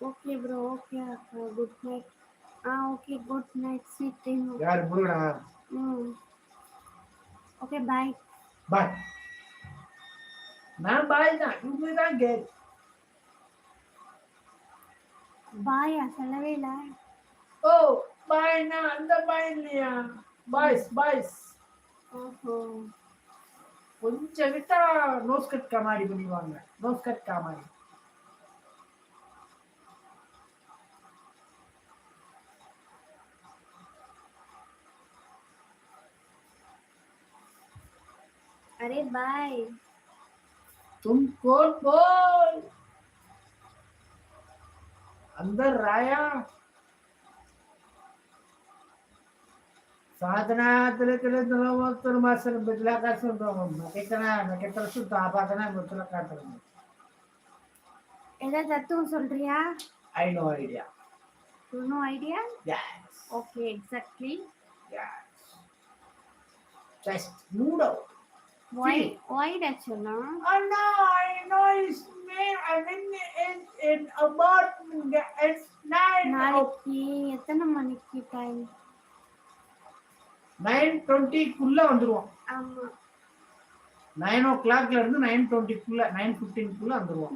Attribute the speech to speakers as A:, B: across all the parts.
A: Okay bro okay good night. हाँ okay good night sweet dream यार
B: bro बुरुड़ा
A: hmm. Okay bye
B: bye मैं bye ना you will not
A: get by అసలు
B: వేళ ఓ బాయ్ నా అంత బాయ్ बाय
A: బాయ్స్
B: బాయ్స్ ఓహో కొంచెం ఇట్ట నోస్ కట్ కామాడి కొనివాంగ నోస్ కట్ కామాడి
A: अरे बाय
B: तुम कौन बोल अंदर राया साधना तुला तुला तुला मग तुला मासर बिटला का सुनतो मग कितना मैं कितना सुनतो आपातना मग तुला काटतो
A: ஏதாவது தத்துவம் சொல்றியா
B: I no idea
A: no idea
B: yes
A: okay exactly
B: yes just noodle
A: why why ஆக்சுவலா
B: oh no I know it's me I mean in in about it's nine
A: நாளைக்கு எத்தனை மணிக்கு டைம்
B: நைன் டுவெண்ட்டிக்குள்ள வந்துருவோம்.
A: ஆமா.
B: நைன் ஓ கிளாக்ல இருந்து நைன் டுவெண்ட்டிக்குள்ள நைன் ஃபிஃப்டீனுக்குள்ள வந்துருவோம்.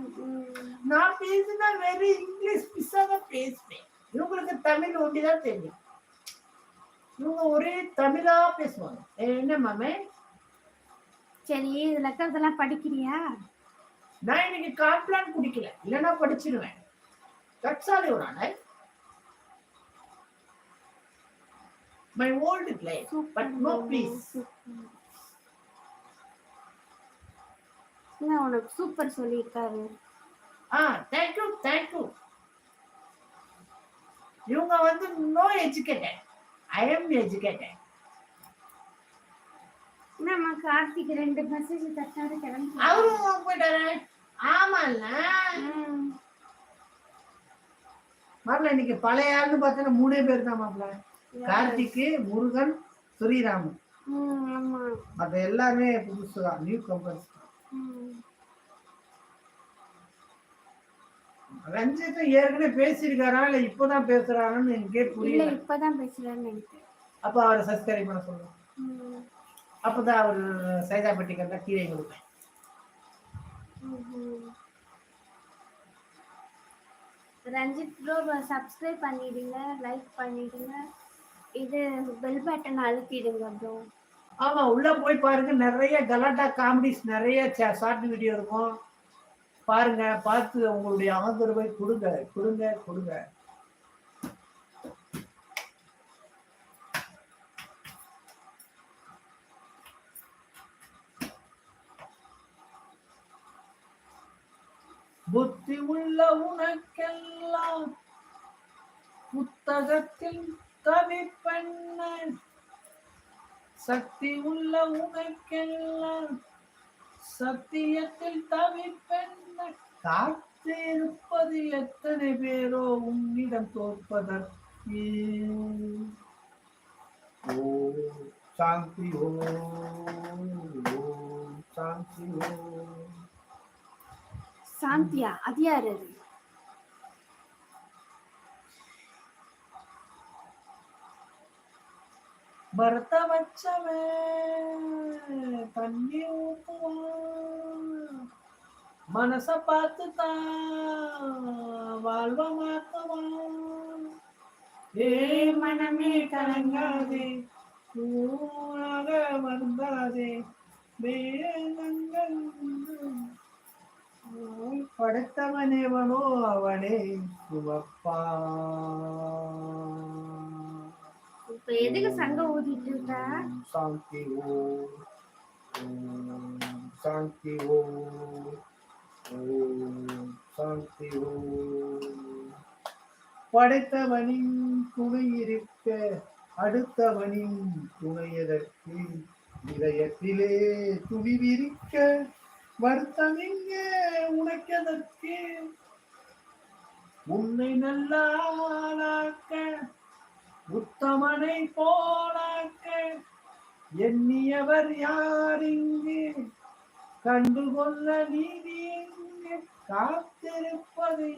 B: நான் பேசினா வெறும் இங்கிலீஷ் மிஸ்ஸாக தான் பேசுவேன். இவங்களுக்கு தமிழ் ஒண்டி தான் தெரியும். இவங்க ஒரே தமிழா பேசுவாங்க. என்ன மாமே?
A: சரி இதுல இருக்கிறதெல்லாம் படிக்கிறியா?
B: நான் இன்னைக்கு காம்ப்ளான் குடிக்கல. இல்லைன்னா படிச்சிருவேன். தட்சாலே ஒரு ஆனா my old place but no
A: please உனக்கு சூப்பர் சொல்லியிருக்காரு?
B: ஆ தேங்க்யூ தேங்க்யூ இவங்க வந்து no educated I am educated
A: என்னம்மா கார்த்திக் ரெண்டு மெசேஜ் தட்டாரு கிளம்பி
B: அவரும் போயிட்டாரு? ஆமால்ல.
A: ம்,
B: மாப்பிள்ள இன்னைக்கு பழைய ஆள்னு பார்த்தா மூணே பேர் தான் மாப்பிள்ள. கார்த்திக் முருகன் ஸ்ரீராமன். மற்ற எல்லாருமே புதுசு தான் நியூ கம்பெனி
A: ம்.
B: ரஞ்சித்தும் ஏற்கனவே பேசியிருக்காரா இல்ல இப்பதான் பேசுறாங்கன்னு எனக்கே புரியல.
A: இப்பதான் பேசுறேன்னு நினைக்கிறேன்.
B: அப்ப அவரை சப்ஸ்கிரைப் பண்ண சொல்லுங்க.
A: ம்,
B: அப்பதான் அவர் சைதாப்பட்டிக்கு இருந்தா கீழே கொடுப்பேன்.
A: ரஞ்சித் ப்ரோ சப்ஸ்கிரைப் பண்ணிடுங்க லைக் பண்ணிடுங்க. இது பெல் பட்டன் அழுத்திடுங்க ப்ரோ
B: ஆமா உள்ள போய் பாருங்க நிறைய கலாட்டா காமெடிஸ் நிறைய ஷார்ட் வீடியோ இருக்கும். பாருங்க பார்த்து உங்களுடைய ஆதரவை கொடுங்க கொடுங்க கொடுங்க. புத்தி உள்ள உனக்கெல்லாம் புத்தகத்தில் தவிப்பண்ண சக்தி உள்ள உனக்கெல்லாம் சத்தியத்தில் தவிப்பென்ன காத்திருப்பது எத்தனை பேரோ உன்னிடம் தோற்பதற்கு? ஓ சாந்தி ஓ சாந்தி ஓ
A: சாந்தியா அது யார் அது?
B: பரத வச்சவன் தண்ணி ஊத்துவான். மனச பார்த்து வாழ்வ மாத்துவான். ஏ மனமே கலங்காதே கூறாக வந்தாதே வேதங்கள் படைத்தவனேவனோ அவனே சுமப்பா
A: இப்ப எதுக்கு சங்கம் ஊதிட்டு இருக்க?
B: சாந்தி ஓம் சாந்தி ஓம் ஓம் சாந்தி ஓம் படைத்தவனின் துணை இருக்க அடுத்தவனின் துணையதற்கு இதயத்திலே துணிவிருக்க. வருத்தம் எங்கே உனக்கதற்கு? உன்னை நல்லாக்க உத்தமனை போலாக்க எண்ணியவர் யாரிங்கு கண்டுகொள்ள நீதி காத்திருப்பது